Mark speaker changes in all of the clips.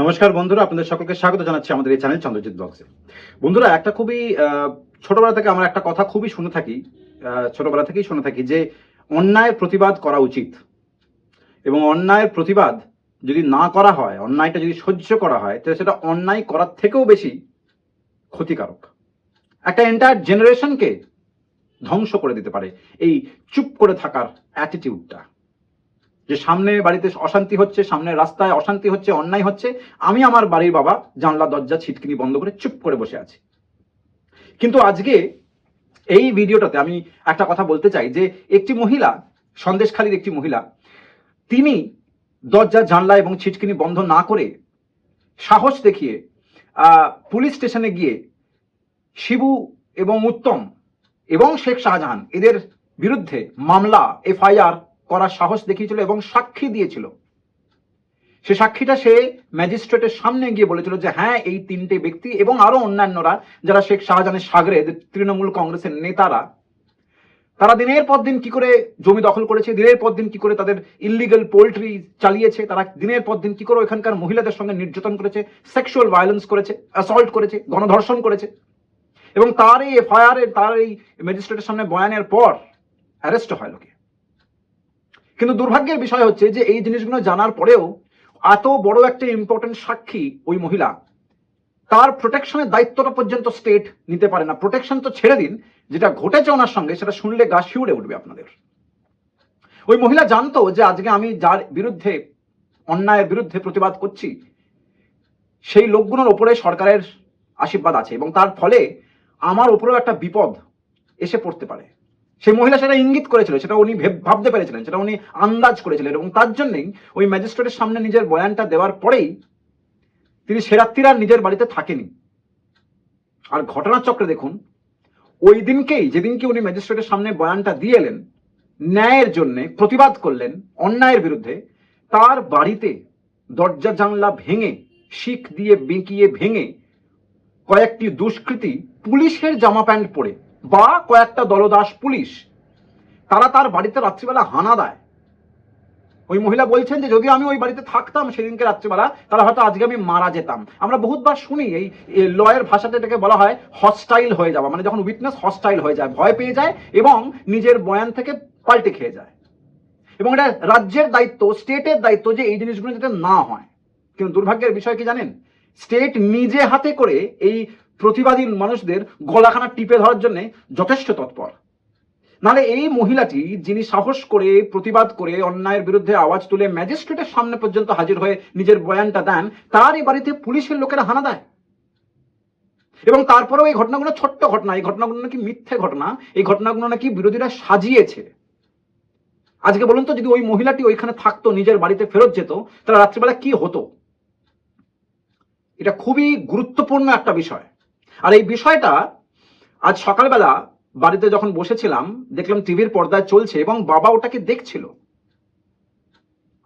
Speaker 1: নমস্কার বন্ধুরা, আপনাদের সকলকে স্বাগত জানাচ্ছি আমাদের এই চ্যানেল চন্দ্রজিৎ ব্লগসে। বন্ধুরা, একটা খুবই ছোটবেলা থেকে আমরা একটা কথা খুবই শুনে থাকি ছোটবেলা থেকেই শুনে থাকি যে অন্যায়ের প্রতিবাদ করা উচিত। এবং অন্যায়ের প্রতিবাদ যদি না করা হয়, অন্যায়টা যদি সহ্য করা হয়, তাহলে সেটা অন্যায় করার থেকেও বেশি ক্ষতিকারক। একটা এন্টায়ার জেনারেশনকে ধ্বংস করে দিতে পারে এই চুপ করে থাকার অ্যাটিটিউডটা যে সামনে বাড়িতে অশান্তি হচ্ছে, সামনে রাস্তায় অশান্তি হচ্ছে, অন্যায় হচ্ছে, আমি আমার বাড়ির বাবা জানলা, দরজা, ছিটকিনি বন্ধ করে চুপ করে বসে আছি। কিন্তু আজকে এই ভিডিওটাতে আমি একটা কথা বলতে চাই যে একটি মহিলা, সন্দেশখালীর একটি মহিলা, তিনি দরজা, জানলা এবং ছিটকিনি বন্ধ না করে সাহস দেখিয়ে পুলিশ স্টেশনে গিয়ে শিবু এবং উত্তম এবং শেখ শাহজাহান, এদের বিরুদ্ধে মামলা, এফআইআর করার সাহস দেখিয়েছিল এবং সাক্ষী দিয়েছিল। সে সাক্ষীটা সে ম্যাজিস্ট্রেটের সামনে গিয়ে বলেছিল যে হ্যাঁ এই তিনটে ব্যক্তি এবং আরও অন্যান্যরা, যারা শেখ শাহজাহানের সাগরে, তৃণমূল কংগ্রেসের নেতারা, তারা দিনের পর দিন কি করে জমি দখল করেছে, দিনের পর দিন কি করে তাদের ইলিগাল পোল্ট্রি চালিয়েছে, তারা দিনের পর দিন কি করে ওইখানকার মহিলাদের সঙ্গে নির্যাতন করেছে সেক্সুয়াল ভায়োলেন্স করেছে অ্যাসল্ট করেছে, গণধর্ষণ করেছে? এবং তার এই এফআইআর তার এই ম্যাজিস্ট্রেটের সামনে বয়ানের পর অ্যারেস্ট হয় লোকে। কিন্তু দুর্ভাগ্যের বিষয় হচ্ছে যে এই জিনিসগুলো জানার পরেও এত বড় একটা ইম্পর্টেন্ট সাক্ষী ওই মহিলা, তার প্রোটেকশনের দায়িত্বটা পর্যন্ত স্টেট নিতে পারে না। প্রোটেকশন তো ছেড়ে দিন, যেটা ঘটেছে ওনার সঙ্গে সেটা শুনলে গা শিউড়ে উঠবে আপনাদের। ওই মহিলা জানতো যে আজকে আমি যার বিরুদ্ধে, অন্যায়ের বিরুদ্ধে প্রতিবাদ করছি, সেই লোকগুলোর ওপরে সরকারের আশীর্বাদ আছে এবং তার ফলে আমার ওপরেও একটা বিপদ এসে পড়তে পারে। সেই মহিলা সেটা ইঙ্গিত করেছিল, সেটা উনি ভেব- ভাবতে পেরেছিলেন, সেটা উনি আন্দাজ করেছিলেন এবং তার জন্যই ওই ম্যাজিস্ট্রেটের সামনে নিজের বয়ানটা দেওয়ার পরেই তিনি সেরাত্রির আর নিজের বাড়িতে থাকেনি। আর ঘটনাচক্রে দেখুন, ওই দিনকেই, যেদিনকে উনি ম্যাজিস্ট্রেটের সামনে বয়ানটা দিয়ে এলেন, ন্যায়ের জন্যে প্রতিবাদ করলেন অন্যায়ের বিরুদ্ধে, তার বাড়িতে দরজা জানলা ভেঙে, শিখ দিয়ে বেঁকিয়ে ভেঙে কয়েকটি দুষ্কৃতী পুলিশের জামা প্যান্ট পরে বা কয়েকটা দলদাস পুলিশ, তারা তার বাড়িতে রাত্রিবেলা হানা দেয়। ওই মহিলা বলছেন যে যদি আমি ওই বাড়িতে থাকতাম সেদিনকে রাত্রিবেলা, তাহলে হয়তো আজকে আমি মারা যেতাম। আমরা বহুতবার শুনি এই লয়ের ভাষাতে এটাকে বলা হয় হস্টাইল হয়ে যাওয়া মানে যখন উইটনেস হস্টাইল হয়ে যায়, ভয় পেয়ে যায় এবং নিজের বয়ান থেকে পাল্টে খেয়ে যায়। এবং এটা রাজ্যের দায়িত্ব, স্টেটের দায়িত্ব যে এই জিনিসগুলো যাতে না হয়। কিন্তু দুর্ভাগ্যের বিষয় কি জানেন? স্টেট নিজে হাতে করে এই প্রতিবাদী মানুষদের গলাখানা টিপে ধরার জন্য যথেষ্ট তৎপর। নাহলে এই মহিলাটি যিনি সাহস করে, প্রতিবাদ করে অন্যায়ের বিরুদ্ধে আওয়াজ তুলে ম্যাজিস্ট্রেটের সামনে পর্যন্ত হাজির হয়ে নিজের বয়ানটা দেন, তার এই বাড়িতে পুলিশের লোকেরা হানা দেয়। এবং তারপরেও এই ঘটনাগুলো ছোট্ট ঘটনা, এই ঘটনাগুলো নাকি মিথ্যে ঘটনা, এই ঘটনাগুলো নাকি বিরোধীরা সাজিয়েছে। আজকে বলুন তো, যদি ওই মহিলাটি ওইখানে থাকতো, নিজের বাড়িতে ফেরত যেত, তাহলে রাত্রিবেলা কি হতো? এটা খুবই গুরুত্বপূর্ণ একটা বিষয়। আর এই বিষয়টা আজ সকালবেলা বাড়িতে যখন বসেছিলাম, দেখলাম টিভির পর্দায় চলছে এবং বাবা ওটাকে দেখছিল।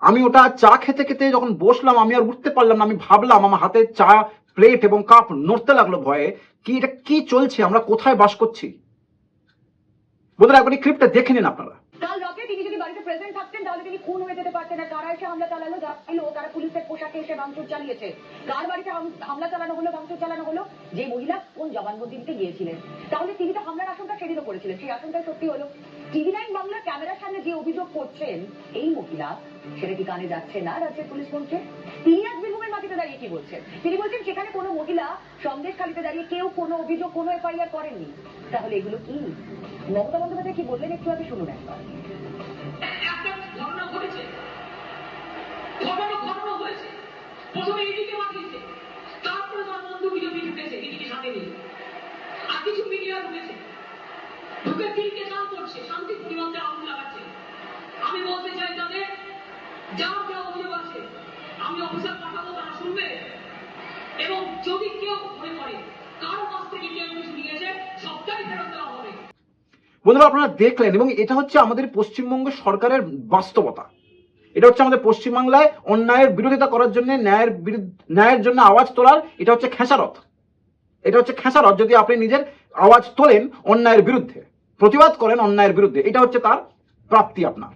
Speaker 1: আমি ওটা চা খেতে খেতে যখন বসলাম, আমি আর উঠতে পারলাম না। আমি ভাবলাম, আমার হাতে চা প্লেট এবং কাপ নড়তে লাগল ভয়ে, কি এটা কি চলছে? আমরা কোথায় বাস করছি? একবার এই ক্লিপটা দেখে নিন আপনারা।
Speaker 2: প্রেজেন্ট থাকতেন তাহলে তিনি খুন হয়ে যেতে পারতেন না কারা এসে হামলা চালালো যাইলো তারা পুলিশের পোশাকে এসে ভাঙচুর চালিয়েছে। কার বাড়িতে হামলা চালানো হলো, ভাঙচুর চালানো হলো? যে মহিলা কোন জবানবন্দি দিতে গিয়েছিলেন। তাহলে তিনি তো হামলার আশঙ্কা সেদিনও করেছিলেন। সেই আশঙ্কা সত্যি হলো। টিভি নাইন বাংলার ক্যামেরার সামনে যে অভিযোগ করছেন, এই মহিলা, সেটা কি কানে যাচ্ছে না রাজ্যের পুলিশ বলছে? তিনি আজ বীরভূমের মাটিতে দাঁড়িয়ে কি বলছেন? তিনি বলছেন, সেখানে কোনো মহিলা সন্দেশখালিতে দাঁড়িয়ে কেউ কোনো অভিযোগ, কোনো এফআইআর করেননি। তাহলে এগুলো কি? মমতা বন্দ্যোপাধ্যায় কি বললেন একটু আগে শুনুন একবার।
Speaker 3: আর কিছু আমি চাই তাদের যা অভিযোগ আছে, আমি অফিসার পাঠাবো, তারা শুনবে। এবং যদি কেউ মনে করে
Speaker 1: বন্ধুরা, আপনারা দেখলেন, এবং এটা হচ্ছে আমাদের পশ্চিমবঙ্গ সরকারের বাস্তবতা। এটা হচ্ছে আমাদের পশ্চিমবাংলায় অন্যায়ের বিরোধিতা করার জন্য, ন্যায়ের ন্যায়ের জন্য আওয়াজ তোলার, এটা হচ্ছে খেসারত। এটা হচ্ছে খেসারত, যদি আপনি নিজের আওয়াজ তোলেন অন্যায়ের বিরুদ্ধে, প্রতিবাদ করেন অন্যায়ের বিরুদ্ধে, এটা হচ্ছে তার প্রাপ্তি আপনার।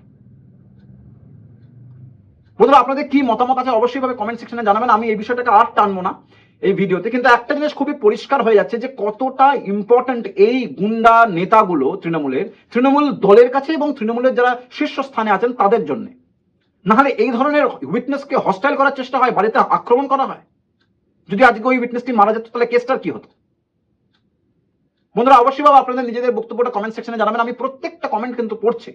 Speaker 1: বন্ধুরা, আপনাদের কি মতামত আছে অবশ্যই ভাবে কমেন্ট সেকশনে জানাবেন, আমি এই বিষয়টাকে আর টানবো না। এই ভিডিওতে। কিন্তু একটা জিনিস খুবই পরিষ্কার হয়ে যাচ্ছে যে কতটা ইম্পর্ট্যান্ট এই গুন্ডা নেতাগুলো তৃণমূলের, তৃণমূল দলের কাছে এবং তৃণমূলের যারা শীর্ষস্থানে আছেন তাদের জন্য। নাহলে এই ধরনের উইটনেসকে হস্টাইল করার চেষ্টা হয়, বাড়িতে আক্রমণ করা হয়? যদি আজকে ওই উইটনেসটি মারা যেত, তাহলে কেসটার কি হতো? বন্ধুরা, অবশ্যই ভাবে আপনাদের নিজেদের বক্তব্যটা কমেন্ট সেকশনে জানাবেন। আমি প্রত্যেকটা কমেন্ট কিন্তু পড়ছি।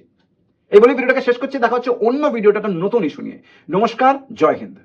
Speaker 1: এই বলে ভিডিওটাকে শেষ করছি। দেখা হচ্ছে অন্য ভিডিওটা, একটা নতুন ইস্যু নিয়ে। নমস্কার, জয় হিন্দ।